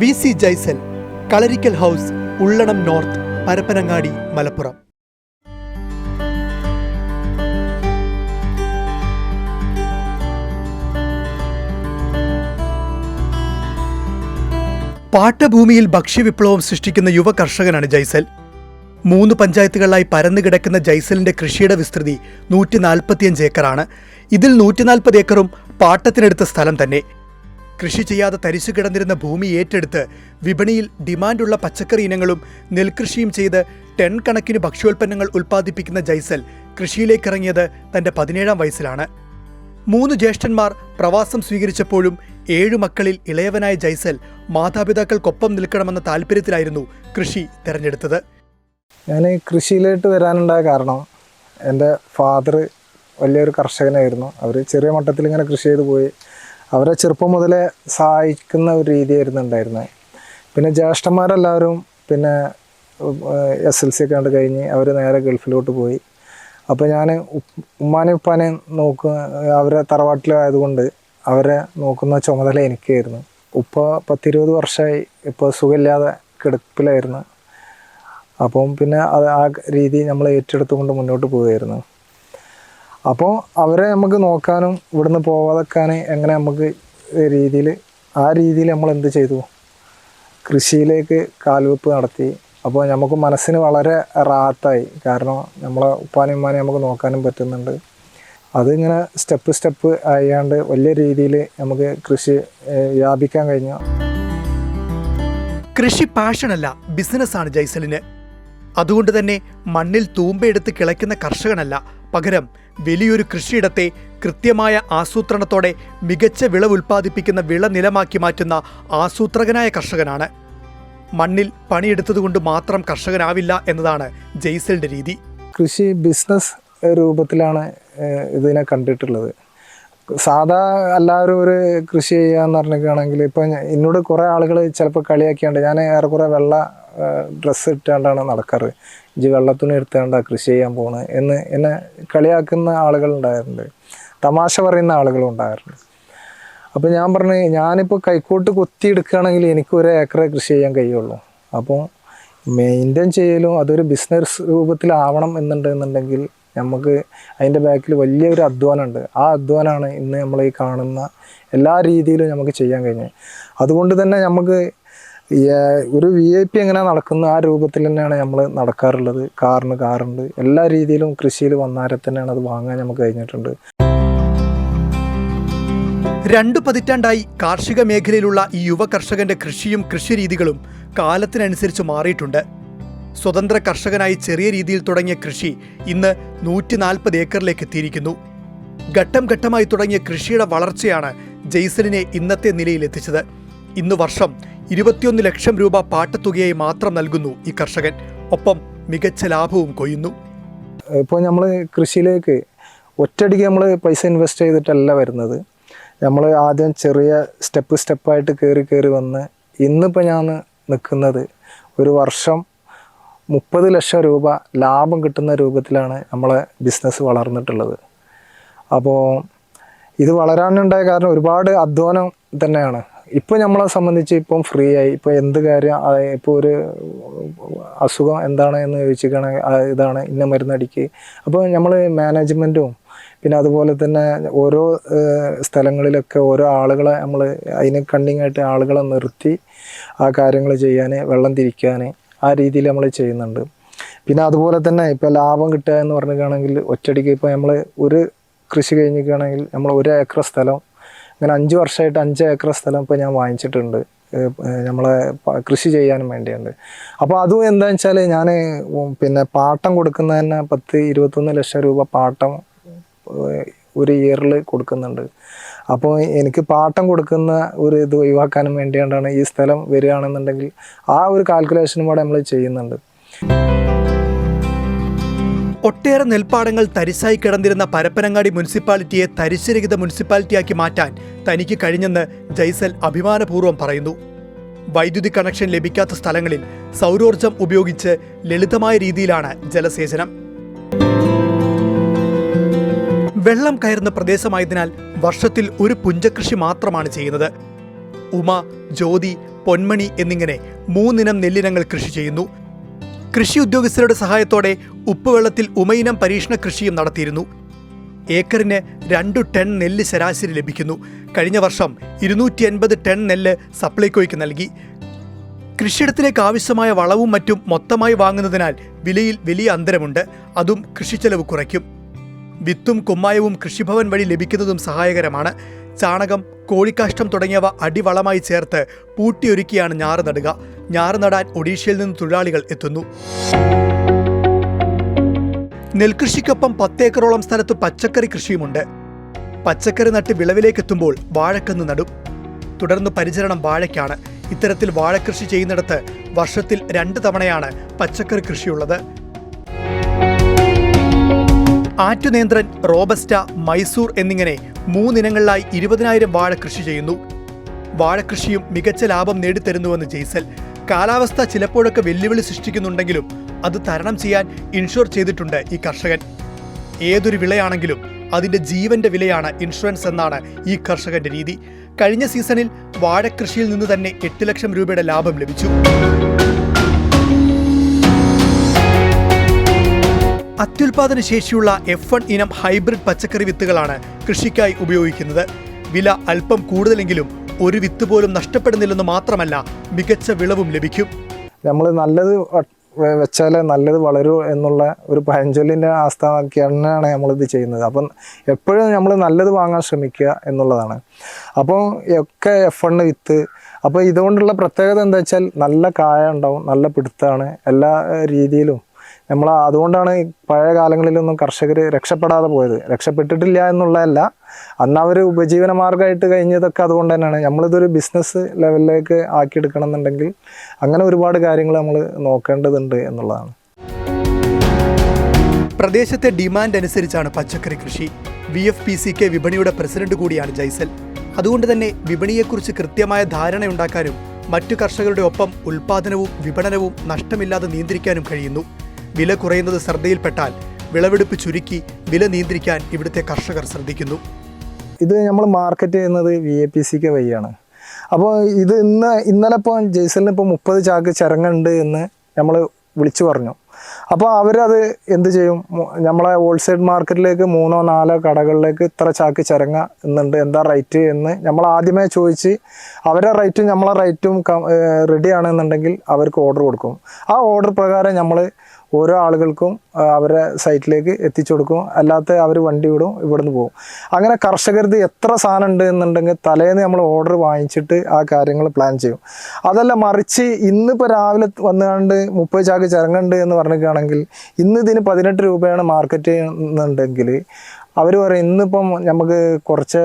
V C Jaisal Kalarikkal house Ullanam north Parappanangadi Malappuram. പാട്ടഭൂമിയിൽ ഭക്ഷ്യവിപ്ലവം സൃഷ്ടിക്കുന്ന യുവ കർഷകനാണ് ജൈസൽ മൂന്ന് പഞ്ചായത്തുകളിലായി പരന്നു കിടക്കുന്ന ജൈസലിന്റെ കൃഷിയുടെ വിസ്തൃതി നൂറ്റി നാൽപ്പത്തിയഞ്ച് ഏക്കറാണ്. ഇതിൽ നൂറ്റിനാൽപ്പത് ഏക്കറും പാട്ടത്തിനെടുത്ത സ്ഥലം തന്നെ. കൃഷി ചെയ്യാതെ തരിശു കിടന്നിരുന്ന ഭൂമി ഏറ്റെടുത്ത് വിപണിയിൽ ഡിമാൻഡുള്ള പച്ചക്കറി ഇനങ്ങളും നെൽകൃഷിയും ചെയ്ത് ടൺ കണക്കിന് ഭക്ഷ്യോൽപ്പന്നങ്ങൾ ഉൽപ്പാദിപ്പിക്കുന്ന ജൈസൽ കൃഷിയിലേക്കിറങ്ങിയത് തന്റെ പതിനേഴാം വയസ്സിലാണ്. മൂന്ന് ജ്യേഷ്ഠന്മാർ പ്രവാസം സ്വീകരിച്ചപ്പോഴും ഏഴു മക്കളിൽ ഇളയവനായ ജൈസൽ മാതാപിതാക്കൾക്കൊപ്പം നിൽക്കണമെന്ന താല്പര്യത്തിലായിരുന്നു കൃഷി തിരഞ്ഞെടുത്തത്. ഞാൻ കൃഷിയിലോട്ട് വരാനുണ്ടായ കാരണം എന്റെ ഫാദർ വലിയൊരു കർഷകനായിരുന്നു. അവർ ചെറിയ മട്ടത്തിൽ ഇങ്ങനെ കൃഷി ചെയ്ത് പോയി. അവരെ ചെറുപ്പം മുതലേ സഹായിക്കുന്ന ഒരു രീതിയായിരുന്നു ഉണ്ടായിരുന്നത്. പിന്നെ ജ്യേഷ്ഠന്മാരെല്ലാവരും പിന്നെ എസ് എൽ സി ഒക്കെ കണ്ട് കഴിഞ്ഞ് അവർ നേരെ ഗൾഫിലോട്ട് പോയി. അപ്പോൾ ഞാൻ ഉമ്മാനെ ഉപ്പാനെ നോക്കുക അവരെ തറവാട്ടിലായതുകൊണ്ട് അവരെ നോക്കുന്ന ചുമതല എനിക്കായിരുന്നു. ഉപ്പ പത്തിരുപത് വർഷമായി ഇപ്പോൾ സുഖമില്ലാതെ കിടപ്പിലായിരുന്നു. അപ്പം പിന്നെ അത് ആ രീതി നമ്മൾ ഏറ്റെടുത്തുകൊണ്ട് മുന്നോട്ട് പോവുകയായിരുന്നു. അപ്പോൾ അവരെ നമുക്ക് നോക്കാനും ഇവിടുന്ന് പോവാതെക്കാൻ എങ്ങനെ നമുക്ക് രീതിയിൽ ആ രീതിയിൽ നമ്മൾ എന്ത് ചെയ്തു? കൃഷിയിലേക്ക് കാൽവെപ്പ് നടത്തി. അപ്പോൾ നമുക്ക് മനസ്സിന് വളരെ റാത്തായി. കാരണം നമ്മളെ ഉപ്പാനും ഉമ്മാനെ നമുക്ക് നോക്കാനും പറ്റുന്നുണ്ട്. അതിങ്ങനെ സ്റ്റെപ്പ് സ്റ്റെപ്പ് ആയാണ്ട് വലിയ രീതിയിൽ നമുക്ക് കൃഷി വ്യാപിക്കാൻ കഴിഞ്ഞു. കൃഷി പാഷനല്ല ബിസിനസ്സാണ് ജൈസലിന് അതുകൊണ്ട് തന്നെ മണ്ണിൽ തൂമ്പയെടുത്ത് കിളയ്ക്കുന്ന കർഷകനല്ല പകരം വലിയൊരു കൃഷിയിടത്തെ കൃത്യമായ ആസൂത്രണത്തോടെ മികച്ച വിളവ് ഉൽപ്പാദിപ്പിക്കുന്ന വിള നിലമാക്കി മാറ്റുന്ന ആസൂത്രകനായ കർഷകനാണ്. മണ്ണിൽ പണിയെടുത്തതുകൊണ്ട് മാത്രം കർഷകനാവില്ല എന്നതാണ് ജയ്സലിന്റെ രീതി. കൃഷി ബിസിനസ് രൂപത്തിലാണ് ഇതിനെ കണ്ടിട്ടുള്ളത്. സാധാ എല്ലാവരും ഒരു കൃഷി ചെയ്യാന്ന് പറഞ്ഞിട്ടാണെങ്കിൽ ഇപ്പം എന്നോട് കുറേ ആളുകൾ ചിലപ്പോൾ കളിയാക്കിയാണ്ട് ഞാൻ ഏറെക്കുറെ വെള്ള ഡ്രസ്സ് ഇട്ടാണ്ടാണ് നടക്കാറ്. ഇജ് വെള്ളത്തുണി എടുത്താണ്ടാ കൃഷി ചെയ്യാൻ പോണ് എന്ന് എന്നെ കളിയാക്കുന്ന ആളുകൾ ഉണ്ടായിരുന്നു തമാശ പറയുന്ന ആളുകളും ഉണ്ടായിരുന്നു അപ്പോൾ ഞാൻ പറഞ്ഞു ഞാനിപ്പോൾ കൈക്കോട്ട് കൊത്തി എടുക്കുകയാണെങ്കിൽ എനിക്ക് ഒരു ഏക്കറെ കൃഷി ചെയ്യാൻ കഴിയുള്ളൂ. അപ്പോൾ മെയിന്റെയിൻ ചെയ്യലും അതൊരു ബിസിനസ് രൂപത്തിലാവണം എന്നുണ്ടെന്നുണ്ടെങ്കിൽ നമുക്ക് അതിന്റെ ബാക്കിൽ വലിയൊരു അധ്വാനമുണ്ട്. ആ അധ്വാനമാണ് ഇന്ന് നമ്മൾ ഈ കാണുന്ന എല്ലാ രീതിയിലും നമുക്ക് ചെയ്യാൻ കഴിഞ്ഞത്. അതുകൊണ്ട് തന്നെ നമുക്ക് ഒരു വി ഐ പി എങ്ങനെ നടക്കുന്ന ആ രൂപത്തിൽ തന്നെയാണ് നമ്മൾ നടക്കാറുള്ളത്. കാറിന് കാറുണ്ട്. എല്ലാ രീതിയിലും കൃഷിയിൽ വന്നാരെ തന്നെയാണ് അത് വാങ്ങാൻ നമുക്ക് കഴിഞ്ഞിട്ടുണ്ട്. രണ്ടു പതിറ്റാണ്ടായി കാർഷിക മേഖലയിലുള്ള ഈ യുവ കർഷകന്റെ കൃഷിയും കൃഷിരീതികളും കാലത്തിനനുസരിച്ച് മാറിയിട്ടുണ്ട്. സ്വതന്ത്ര കർഷകനായി ചെറിയ രീതിയിൽ തുടങ്ങിയ കൃഷി ഇന്ന് നൂറ്റി നാൽപ്പത് ഏക്കറിലേക്ക് എത്തിയിരിക്കുന്നു. ഘട്ടം ഘട്ടമായി തുടങ്ങിയ കൃഷിയുടെ വളർച്ചയാണ് ജെയ്സലിനെ ഇന്നത്തെ നിലയിൽ എത്തിച്ചത് ഇന്ന് വർഷം ഇരുപത്തിയൊന്ന് ലക്ഷം രൂപ പാട്ടത്തുകയായി മാത്രം നൽകുന്നു ഈ കർഷകൻ. ഒപ്പം മികച്ച ലാഭവും കൊയ്യുന്നു. ഇപ്പോൾ നമ്മൾ കൃഷിയിലേക്ക് ഒറ്റയടിക്ക് നമ്മൾ പൈസ ഇൻവെസ്റ്റ് ചെയ്തിട്ടല്ല വരുന്നത്. നമ്മൾ ആദ്യം ചെറിയ സ്റ്റെപ്പ് സ്റ്റെപ്പായിട്ട് കയറി കയറി വന്ന് ഇന്നിപ്പോൾ ഞാൻ നിൽക്കുന്നത് ഒരു വർഷം മുപ്പത് ലക്ഷം രൂപ ലാഭം കിട്ടുന്ന രൂപത്തിലാണ് നമ്മളെ ബിസിനസ് വളർന്നിട്ടുള്ളത്. അപ്പോൾ ഇത് വളരാനുണ്ടായ കാരണം ഒരുപാട് അധ്വാനം തന്നെയാണ്. ഇപ്പോൾ നമ്മളെ സംബന്ധിച്ച് ഇപ്പം ഫ്രീ ആയി. ഇപ്പോൾ എന്ത് കാര്യം ഇപ്പോൾ ഒരു അസുഖം എന്താണ് എന്ന് ചോദിച്ചിരിക്കുകയാണെങ്കിൽ ഇതാണ് ഇന്ന മരുന്നടിക്ക്. അപ്പോൾ നമ്മൾ മാനേജ്മെന്റും പിന്നെ അതുപോലെ തന്നെ ഓരോ സ്ഥലങ്ങളിലൊക്കെ ഓരോ ആളുകളെ നമ്മൾ അതിന് കണ്ണിങ് ആയിട്ട് ആളുകളെ നിർത്തി ആ കാര്യങ്ങൾ ചെയ്യാൻ വെള്ളം തിരിക്കാൻ ആ രീതിയിൽ നമ്മൾ ചെയ്യുന്നുണ്ട്. പിന്നെ അതുപോലെ തന്നെ ഇപ്പോൾ ലാഭം കിട്ടുക എന്ന് പറഞ്ഞിരിക്കുകയാണെങ്കിൽ ഒറ്റടിക്ക് ഇപ്പോൾ നമ്മൾ ഒരു കൃഷി കഴിഞ്ഞിരിക്കുകയാണെങ്കിൽ നമ്മൾ ഒരു ഏക്കർ സ്ഥലം അങ്ങനെ അഞ്ച് വർഷമായിട്ട് അഞ്ച് ഏക്കർ സ്ഥലം ഇപ്പോൾ ഞാൻ വാങ്ങിച്ചിട്ടുണ്ട്. നമ്മളെ കൃഷി ചെയ്യാനും വേണ്ടിയുണ്ട്. അപ്പോൾ അതും എന്താണെന്ന് വെച്ചാൽ ഞാൻ പിന്നെ പാട്ടം കൊടുക്കുന്ന തന്നെ പത്ത് ഇരുപത്തൊന്ന് ലക്ഷം രൂപ പാട്ടം ഒരു ഇയറിൽ കൊടുക്കുന്നുണ്ട്. അപ്പോൾ എനിക്ക് പാട്ടം കൊടുക്കുന്ന ഒരു ഇത് ഒഴിവാക്കാനും വേണ്ടിയാണ് ഈ സ്ഥലം വരികയാണെന്നുണ്ടെങ്കിൽ ആ ഒരു കാൽക്കുലേഷനും കൂടെ നമ്മൾ ചെയ്യുന്നുണ്ട്. ഒട്ടേറെ നെൽപ്പാടങ്ങൾ തരിശായി കിടന്നിരുന്ന പരപ്പനങ്ങാടി മുനിസിപ്പാലിറ്റിയെ തരിശുരഹിത മുനിസിപ്പാലിറ്റിയാക്കി മാറ്റാൻ തനിക്ക് കഴിഞ്ഞെന്ന് ജയ്സൽ അഭിമാനപൂർവം പറയുന്നു. വൈദ്യുതി കണക്ഷൻ ലഭിക്കാത്ത സ്ഥലങ്ങളിൽ സൗരോർജം ഉപയോഗിച്ച് ലളിതമായ രീതിയിലാണ് ജലസേചനം. വെള്ളം കയറുന്ന പ്രദേശമായതിനാൽ വർഷത്തിൽ ഒരു പുഞ്ചകൃഷി മാത്രമാണ് ചെയ്യുന്നത്. ഉമ ജ്യോതി പൊന്മണി എന്നിങ്ങനെ മൂന്നിനം നെല്ലിനങ്ങൾ കൃഷി ചെയ്യുന്നു. കൃഷി ഉദ്യോഗസ്ഥരുടെ സഹായത്തോടെ ഉപ്പുവെള്ളത്തിൽ ഉമയിനം പരീക്ഷണ കൃഷിയും നടത്തിയിരുന്നു. ഏക്കറിന് രണ്ടു ടൺ നെല്ല് ശരാശരി ലഭിക്കുന്നു. കഴിഞ്ഞ വർഷം ഇരുന്നൂറ്റി എൺപത് ടൺ നെല്ല് സപ്ലൈകോയ്ക്ക് നൽകി. കൃഷിയിടത്തിലേക്ക് ആവശ്യമായ വളവും മറ്റും മൊത്തമായി വാങ്ങുന്നതിനാൽ വിലയിൽ വലിയ അന്തരമുണ്ട്. അതും കൃഷിച്ചെലവ് കുറയ്ക്കും. വിത്തും കുമ്മായവും കൃഷിഭവൻ വഴി ലഭിക്കുന്നതും സഹായകരമാണ്. ചാണകം കോഴിക്കാഷ്ടം തുടങ്ങിയവ അടിവളമായി ചേർത്ത് പൂട്ടിയൊരുക്കിയാണ് ഞാറ് നടുക. ഞാറ് നടാൻ ഒഡീഷയിൽ നിന്ന് തൊഴിലാളികൾ എത്തുന്നു. നെൽകൃഷിക്കൊപ്പം പത്തേക്കറോളം സ്ഥലത്ത് പച്ചക്കറി കൃഷിയുമുണ്ട്. പച്ചക്കറി നട്ട് വിളവിലേക്കെത്തുമ്പോൾ വാഴക്കന്ന് നടും. തുടർന്ന് പരിചരണം വാഴയ്ക്കാണ്. ഇത്തരത്തിൽ വാഴക്കൃഷി ചെയ്യുന്നിടത്ത് വർഷത്തിൽ രണ്ട് തവണയാണ് പച്ചക്കറി കൃഷിയുള്ളത്. ആറ്റുനേന്ത്രൻ റോബസ്റ്റ മൈസൂർ എന്നിങ്ങനെ മൂന്നിനങ്ങളിലായി ഇരുപതിനായിരം വാഴ കൃഷി ചെയ്യുന്നു. വാഴകൃഷിയും മികച്ച ലാഭം നേടിത്തരുന്നുവെന്ന് ജെയ്സൽ. കാലാവസ്ഥ ചിലപ്പോഴൊക്കെ വെല്ലുവിളി സൃഷ്ടിക്കുന്നുണ്ടെങ്കിലും അത് തരണം ചെയ്യാൻ ഇൻഷുർ ചെയ്തിട്ടുണ്ട് ഈ കർഷകൻ. ഏതൊരു വിളയാണെങ്കിലും അതിന്റെ ജീവന്റെ വിലയാണ് ഇൻഷുറൻസ് എന്നാണ് ഈ കർഷകന്റെ രീതി. കഴിഞ്ഞ സീസണിൽ വാഴക്കൃഷിയിൽ നിന്ന് തന്നെ എട്ട് ലക്ഷം രൂപയുടെ ലാഭം ലഭിച്ചു. അത്യുൽപാദന ശേഷിയുള്ള എഫ് വൺ ഇനം ഹൈബ്രിഡ് പച്ചക്കറി വിത്തുകളാണ് കൃഷിക്കായി ഉപയോഗിക്കുന്നത്. വില അല്പം കൂടുതലെങ്കിലും ഒരു വിത്ത് പോലും നഷ്ടപ്പെടുന്നില്ലെന്ന് മാത്രമല്ല മികച്ച വിളവും ലഭിക്കും. നമ്മൾ നല്ലത് വെച്ചാൽ നല്ലത് വളരൂ എന്നുള്ള ഒരു പഴഞ്ചൊല്ലിന്റെ ആസ്ഥാനമാക്കിയാണ് നമ്മളിത് ചെയ്യുന്നത്. അപ്പം എപ്പോഴും നമ്മൾ നല്ലത് വാങ്ങാൻ ശ്രമിക്കുക എന്നുള്ളതാണ്. അപ്പോൾ ഒക്കെ എഫ് എണ് വിത്ത് അപ്പോൾ ഇതുകൊണ്ടുള്ള പ്രത്യേകത എന്താ വെച്ചാൽ നല്ല കായ ഉണ്ടാവും നല്ല പിടുത്താണ് എല്ലാ രീതിയിലും. നമ്മൾ അതുകൊണ്ടാണ് പഴയ കാലങ്ങളിലൊന്നും കർഷകർ രക്ഷപ്പെടാതെ പോയത്. രക്ഷപ്പെട്ടിട്ടില്ല എന്നുള്ളതല്ല. അന്ന് അവർ ഉപജീവന മാർഗമായിട്ട് കഴിഞ്ഞതൊക്കെ അതുകൊണ്ട് തന്നെയാണ്. നമ്മളിതൊരു ബിസിനസ് ലെവലിലേക്ക് ആക്കിയെടുക്കണം എന്നുണ്ടെങ്കിൽ അങ്ങനെ ഒരുപാട് കാര്യങ്ങൾ നമ്മൾ നോക്കേണ്ടതുണ്ട് എന്നുള്ളതാണ്. പ്രദേശത്തെ ഡിമാൻഡ് അനുസരിച്ചാണ് പച്ചക്കറി കൃഷി. V F P C K വിപണിയുടെ പ്രസിഡന്റ് കൂടിയാണ് ജൈസൽ അതുകൊണ്ട് തന്നെ വിപണിയെക്കുറിച്ച് കൃത്യമായ ധാരണയുണ്ടാക്കാനും മറ്റു കർഷകരുടെ ഒപ്പം ഉൽപാദനവും വിപണനവും നഷ്ടമില്ലാതെ നിയന്ത്രിക്കാനും കഴിയുന്നു. വില കുറയുന്നത് ശ്രദ്ധയിൽപ്പെട്ടാൽ വിളവെടുപ്പ് ചുരുക്കി വില നിയന്ത്രിക്കാൻ ഇവിടുത്തെ കർഷകർ ശ്രദ്ധിക്കുന്നു. ഇത് നമ്മൾ മാർക്കറ്റ് ചെയ്യുന്നത് വി എ പി സിക്ക് വഴിയാണ്. അപ്പോൾ ഇത് ഇന്ന് ഇന്നലെ ഇപ്പോൾ ജയ്സലിന് ഇപ്പോൾ മുപ്പത് ചാക്ക് ചരങ്ങുണ്ട് എന്ന് നമ്മൾ വിളിച്ചു പറഞ്ഞു. അപ്പോൾ അവരത് എന്ത് ചെയ്യും? നമ്മളെ ഹോൾസെയിൽ മാർക്കറ്റിലേക്ക് മൂന്നോ നാലോ കടകളിലേക്ക് ഇത്ര ചാക്ക് ചിരങ്ങ എന്നുണ്ട്. എന്താ റേറ്റ് എന്ന് നമ്മൾ ആദ്യമേ ചോദിച്ച് അവരെ റേറ്റും നമ്മളെ റേറ്റും റെഡി ആണെന്നുണ്ടെങ്കിൽ അവർക്ക് ഓർഡർ കൊടുക്കും. ആ ഓർഡർ പ്രകാരം നമ്മൾ ഓരോ ആളുകൾക്കും അവരെ സൈറ്റിലേക്ക് എത്തിച്ചു കൊടുക്കും. അല്ലാത്ത അവർ വണ്ടി വിടും ഇവിടുന്ന് പോകും. അങ്ങനെ കർഷകർക്ക് എത്ര സാധനം ഉണ്ട് എന്നുണ്ടെങ്കിൽ തലേന്ന് നമ്മൾ ഓർഡർ വാങ്ങിച്ചിട്ട് ആ കാര്യങ്ങൾ പ്ലാൻ ചെയ്യും. അതല്ല മറിച്ച് ഇന്നിപ്പോൾ രാവിലെ വന്നുകൊണ്ട് മുപ്പത് ചാക്ക് ചിറങ്ങുണ്ട് എന്ന് പറഞ്ഞിരിക്കുകയാണെങ്കിൽ ഇന്ന് ഇതിന് പതിനെട്ട് രൂപയാണ് മാർക്കറ്റ് ചെയ്യുന്നുണ്ടെങ്കിൽ അവർ പറയും ഇന്നിപ്പം നമുക്ക് കുറച്ച്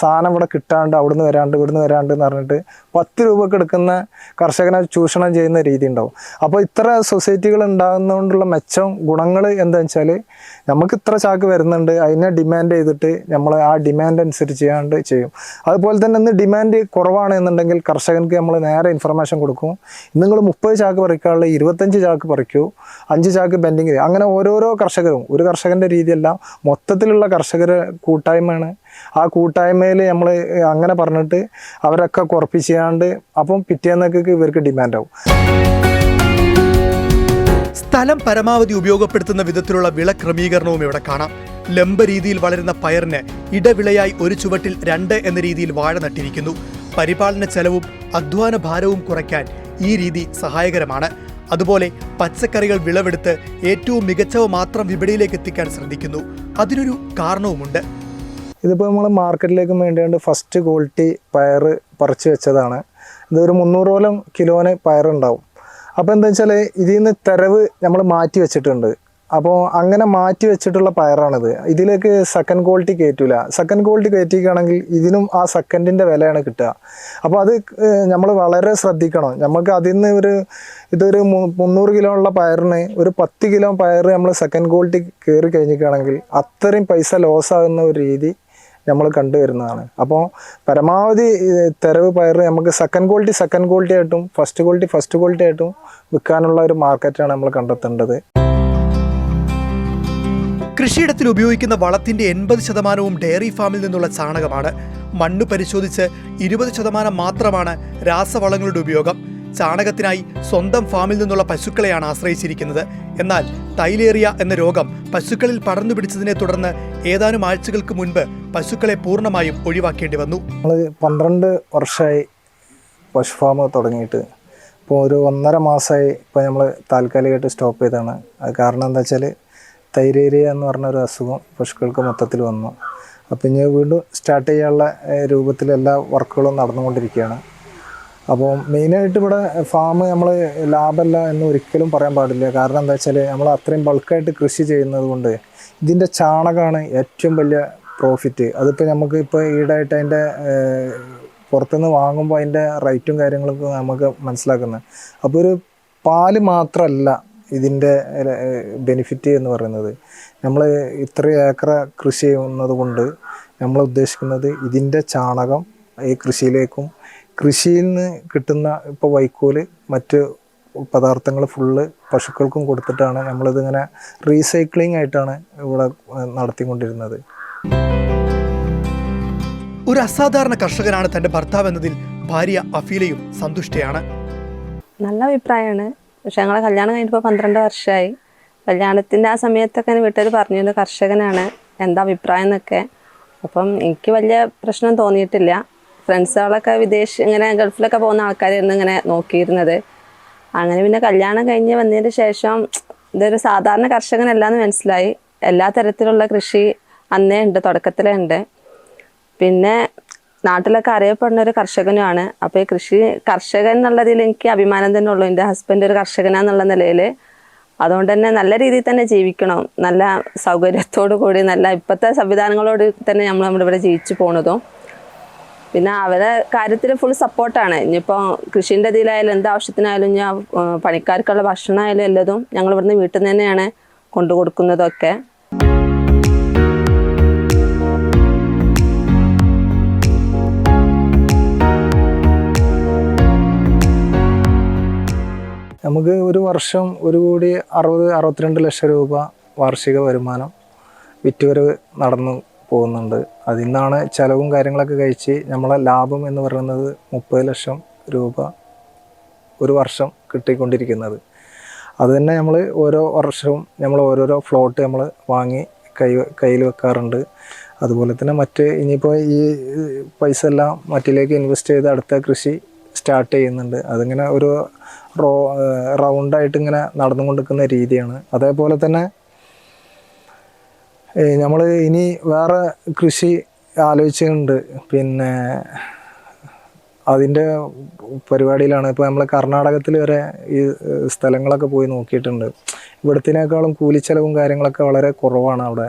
സാധനം ഇവിടെ കിട്ടാണ്ട് അവിടുന്ന് വരാണ്ട് ഇവിടുന്ന് വരാണ്ട് എന്ന് പറഞ്ഞിട്ട് പത്ത് രൂപക്ക് എടുക്കുന്ന കർഷകനെ ചൂഷണം ചെയ്യുന്ന രീതി ഉണ്ടാവും. അപ്പോൾ ഇത്ര സൊസൈറ്റികൾ ഉണ്ടാകുന്നതുകൊണ്ടുള്ള മെച്ചം ഗുണങ്ങൾ എന്താ വെച്ചാൽ നമുക്ക് ഇത്ര ചാക്ക് വരുന്നുണ്ട് അതിനെ ഡിമാൻഡ് ചെയ്തിട്ട് നമ്മൾ ആ ഡിമാൻഡ് അനുസരിച്ച് ചെയ്യാണ്ട് ചെയ്യും. അതുപോലെ തന്നെ ഇന്ന് ഡിമാൻഡ് കുറവാണ് എന്നുണ്ടെങ്കിൽ കർഷകർക്ക് നമ്മൾ നേരെ ഇൻഫർമേഷൻ കൊടുക്കും നിങ്ങൾ മുപ്പത് ചാക്ക് പറിക്കാനുള്ള ഇരുപത്തഞ്ച് ചാക്ക് പറിക്കൂ അഞ്ച് ചാക്ക് ബെൻഡിങ് അങ്ങനെ ഓരോരോ കർഷകരും ഒരു കർഷകന്റെ രീതിയല്ല മൊത്തത്തിലുള്ള കർഷകർ കൂട്ടായ്മയാണ്. ആ കൂട്ടായ്മയിൽ നമ്മൾ അങ്ങനെ പറഞ്ഞിട്ട് അവരൊക്കെ കുറപ്പിച്ചാണ്ട് അപ്പം പിറ്റേന്നൊക്കെ ഇവർക്ക് ഡിമാൻഡാവും. സ്ഥലം പരമാവധി ഉപയോഗപ്പെടുത്തുന്ന വിധത്തിലുള്ള വിള ക്രമീകരണവും ഇവിടെ കാണാം. ലംബ രീതിയിൽ വളരുന്ന പയറിന് ഇടവിളയായി ഒരു ചുവട്ടിൽ രണ്ട് എന്ന രീതിയിൽ വാഴ നട്ടിരിക്കുന്നു. പരിപാലന ചെലവും അധ്വാന ഭാരവും കുറയ്ക്കാൻ ഈ രീതി സഹായകരമാണ്. അതുപോലെ പച്ചക്കറികൾ വിളവെടുത്ത് ഏറ്റവും മികച്ചവ മാത്രം വിപണിയിലേക്ക് എത്തിക്കാൻ ശ്രദ്ധിക്കുന്നു. അതിനൊരു കാരണവുമുണ്ട്. ഇതിപ്പോൾ നമ്മൾ മാർക്കറ്റിലേക്ക് വേണ്ടിയാണ്ട് ഫസ്റ്റ് ക്വാളിറ്റി പയർ പറിച്ച് വെച്ചതാണ്. ഇതൊരു മുന്നൂറോളം കിലോന് പയറുണ്ടാവും. അപ്പോൾ എന്താ വെച്ചാൽ ഇതിൽ നിന്ന് തെരവ് നമ്മൾ മാറ്റി വെച്ചിട്ടുണ്ട്. അപ്പോൾ അങ്ങനെ മാറ്റി വെച്ചിട്ടുള്ള പയറാണിത്. ഇതിലേക്ക് സെക്കൻഡ് ക്വാളിറ്റി കയറ്റൂല. സെക്കൻഡ് ക്വാളിറ്റി കയറ്റിക്കുകയാണെങ്കിൽ ഇതിനും ആ സെക്കൻഡിന്റെ വിലയാണ് കിട്ടുക. അപ്പോൾ അത് നമ്മൾ വളരെ ശ്രദ്ധിക്കണം. നമുക്ക് അതിൽ നിന്ന് ഒരു ഇതൊരു മുന്നൂറ് കിലോ ഉള്ള പയറിന് ഒരു പത്ത് കിലോ പയർ നമ്മൾ സെക്കൻഡ് ക്വാളിറ്റി കയറി കഴിഞ്ഞിരിക്കുകയാണെങ്കിൽ അത്രയും പൈസ ലോസ് ആകുന്ന ഒരു രീതി നമ്മൾ കണ്ടുവരുന്നതാണ്. അപ്പോൾ പരമാവധി തെരവ് പയർ നമുക്ക് സെക്കൻഡ് ക്വാളിറ്റി സെക്കൻഡ് ക്വാളിറ്റി ആയിട്ടും ഫസ്റ്റ് ക്വാളിറ്റി ഫസ്റ്റ് ക്വാളിറ്റി ആയിട്ടും വിൽക്കാനുള്ള ഒരു മാർക്കറ്റാണ് നമ്മൾ കണ്ടെത്തേണ്ടത്. കൃഷിയിടത്തിൽ ഉപയോഗിക്കുന്ന വളത്തിന്റെ എൺപത് ശതമാനവും ഡയറി ഫാമിൽ നിന്നുള്ള ചാണകമാണ്. മണ്ണ് പരിശോധിച്ച് ഇരുപത് ശതമാനം മാത്രമാണ് രാസവളങ്ങളുടെ ഉപയോഗം. ചാണകത്തിനായി സ്വന്തം ഫാമിൽ നിന്നുള്ള പശുക്കളെയാണ് ആശ്രയിച്ചിരിക്കുന്നത്. എന്നാൽ തൈലേറിയ എന്ന രോഗം പശുക്കളിൽ പടർന്നു പിടിച്ചതിനെ തുടർന്ന് ഏതാനും ആഴ്ചകൾക്ക് മുൻപ് പശുക്കളെ പൂർണമായും ഒഴിവാക്കേണ്ടി വന്നു. പന്ത്രണ്ട് വർഷമായി പശു ഫാം തുടങ്ങിയിട്ട്. ഇപ്പോൾ ഒരു ഒന്നര മാസമായി ഇപ്പോൾ നമ്മൾ താൽക്കാലികമായിട്ട് സ്റ്റോപ്പ് ചെയ്താണ് അത് കാരണം എന്താ വെച്ചാൽ തൈരേരിയ എന്ന് പറഞ്ഞ ഒരു അസുഖം പശുക്കൾക്ക് മൊത്തത്തിൽ വന്നു. അപ്പോൾ ഇനി വീണ്ടും സ്റ്റാർട്ട് ചെയ്യാനുള്ള രൂപത്തിൽ എല്ലാ വർക്കുകളും നടന്നുകൊണ്ടിരിക്കുകയാണ്. അപ്പോൾ മെയിനായിട്ട് ഇവിടെ ഫാം നമ്മൾ ലാഭമല്ല എന്ന് ഒരിക്കലും പറയാൻ പാടില്ല. കാരണം എന്താ വെച്ചാൽ നമ്മൾ അത്രയും ബൾക്കായിട്ട് കൃഷി ചെയ്യുന്നത് കൊണ്ട് ഇതിന്റെ ചാണകമാണ് ഏറ്റവും വലിയ പ്രോഫിറ്റ് അതിപ്പോൾ നമുക്ക് ഇപ്പോൾ ഈടായിട്ട് അതിന്റെ പുറത്തുനിന്ന് വാങ്ങുമ്പോൾ അതിന്റെ റേറ്റും കാര്യങ്ങളൊക്കെ നമുക്ക് മനസ്സിലാക്കുന്നത് അപ്പോൾ ഒരു പാൽ മാത്രമല്ല ഇതിന്റെ ബെനിഫിറ്റ് എന്ന് പറയുന്നത്. നമ്മൾ ഇത്ര ഏക്കർ കൃഷി ചെയ്യുന്നത് കൊണ്ട് നമ്മൾ ഉദ്ദേശിക്കുന്നത് ഇതിന്റെ ചാണകം ഈ കൃഷിയിലേക്കും കൃഷിയിൽ നിന്ന് കിട്ടുന്ന ഇപ്പോൾ വൈക്കോൽ മറ്റ് പദാർത്ഥങ്ങൾ ഫുള്ള് പശുക്കൾക്കും കൊടുത്തിട്ടാണ് നമ്മളിതിങ്ങനെ റീസൈക്ലിംഗ് ആയിട്ടാണ് ഇവിടെ നടത്തിക്കൊണ്ടിരുന്നത്. ഒരു അസാധാരണ കർഷകനാണ് തന്റെ ഭർത്താവ് എന്നതിൽ ഭാര്യ അഫീലയും സന്തുഷ്ടയാണ്. നല്ല അഭിപ്രായമാണ്. പക്ഷെ ഞങ്ങളെ കല്യാണം കഴിഞ്ഞപ്പോൾ പന്ത്രണ്ട് വർഷമായി കല്യാണത്തിന്റെ ആ സമയത്തൊക്കെ എന്റെ വീട്ടുകാർ പറഞ്ഞിരുന്നു കർഷകനാണ് എന്താ അഭിപ്രായം എന്നൊക്കെ. അപ്പം എനിക്ക് വലിയ പ്രശ്നം തോന്നിയിട്ടില്ല. ഫ്രണ്ട്സുകളൊക്കെ വിദേശ ഇങ്ങനെ ഗൾഫിലൊക്കെ പോകുന്ന ആൾക്കാരായിരുന്നു ഇങ്ങനെ നോക്കിയിരുന്നത്. അങ്ങനെ പിന്നെ കല്യാണം കഴിഞ്ഞ് വന്നതിന് ശേഷം ഇതൊരു സാധാരണ കർഷകനല്ല എന്ന് മനസ്സിലായി. എല്ലാ തരത്തിലുള്ള കൃഷി അന്നേ ഉണ്ട് തുടക്കത്തിലേ ഉണ്ട്. പിന്നെ നാട്ടിലൊക്കെ അറിയപ്പെടുന്ന ഒരു കർഷകനുമാണ്. അപ്പോൾ ഈ കൃഷി കർഷകൻ എന്നുള്ളതിൽ എനിക്ക് അഭിമാനം തന്നെ ഉള്ളൂ. എന്റെ ഹസ്ബൻഡ് ഒരു കർഷകനാന്നുള്ള നിലയിൽ അതുകൊണ്ട് തന്നെ നല്ല രീതിയിൽ തന്നെ ജീവിക്കണം. നല്ല സൗകര്യത്തോടു കൂടി നല്ല ഇപ്പോഴത്തെ സംവിധാനങ്ങളോട് തന്നെ നമ്മൾ നമ്മുടെ ഇവിടെ ജീവിച്ചു പോണതും. പിന്നെ അവരെ കാര്യത്തിൽ ഫുൾ സപ്പോർട്ടാണ് ഇനിയിപ്പോൾ കൃഷിന്റെ ഇതിലായാലും എന്ത് ആവശ്യത്തിനായാലും ഞാൻ പണിക്കാർക്കുള്ള ഭക്ഷണമായാലും എല്ലതും ഞങ്ങൾ ഇവിടുന്ന് വീട്ടിൽ നിന്ന് തന്നെയാണ് കൊണ്ടു കൊടുക്കുന്നതൊക്കെ നമുക്ക് ഒരു വർഷം ഒരു കോടി അറുപത് അറുപത്തിരണ്ട് ലക്ഷം രൂപ വാർഷിക വരുമാനം വിറ്റുവരവ് നടന്നു പോകുന്നുണ്ട്. അതിൽ നിന്നാണ് ചിലവും കാര്യങ്ങളൊക്കെ കഴിച്ച് നമ്മളെ ലാഭം എന്ന് പറയുന്നത് മുപ്പത് ലക്ഷം രൂപ ഒരു വർഷം കിട്ടിക്കൊണ്ടിരിക്കുന്നത്. അത് തന്നെ നമ്മൾ ഓരോ വർഷവും നമ്മൾ ഓരോരോ ഫ്ലോട്ട് നമ്മൾ വാങ്ങി കൈ കയ്യിൽ വെക്കാറുണ്ട്. അതുപോലെ തന്നെ മറ്റ് ഇനിയിപ്പോൾ ഈ പൈസ എല്ലാം മറ്റിലേക്ക് ഇൻവെസ്റ്റ് ചെയ്ത് അടുത്ത കൃഷി സ്റ്റാർട്ട് ചെയ്യുന്നുണ്ട്. അതിങ്ങനെ ഒരു റോ റൗണ്ടായിട്ട് ഇങ്ങനെ നടന്നുകൊണ്ടിരിക്കുന്ന രീതിയാണ്. അതേപോലെ തന്നെ നമ്മൾ ഇനി വേറെ കൃഷി ആലോചിച്ചിട്ടുണ്ട്. പിന്നെ അതിന്റെ പരിപാടിയിലാണ്. ഇപ്പോൾ നമ്മൾ കർണാടകത്തിൽ വരെ ഈ സ്ഥലങ്ങളൊക്കെ പോയി നോക്കിയിട്ടുണ്ട്. ഇവിടത്തിനേക്കാളും കൂലിച്ചെലവും കാര്യങ്ങളൊക്കെ വളരെ കുറവാണ് അവിടെ.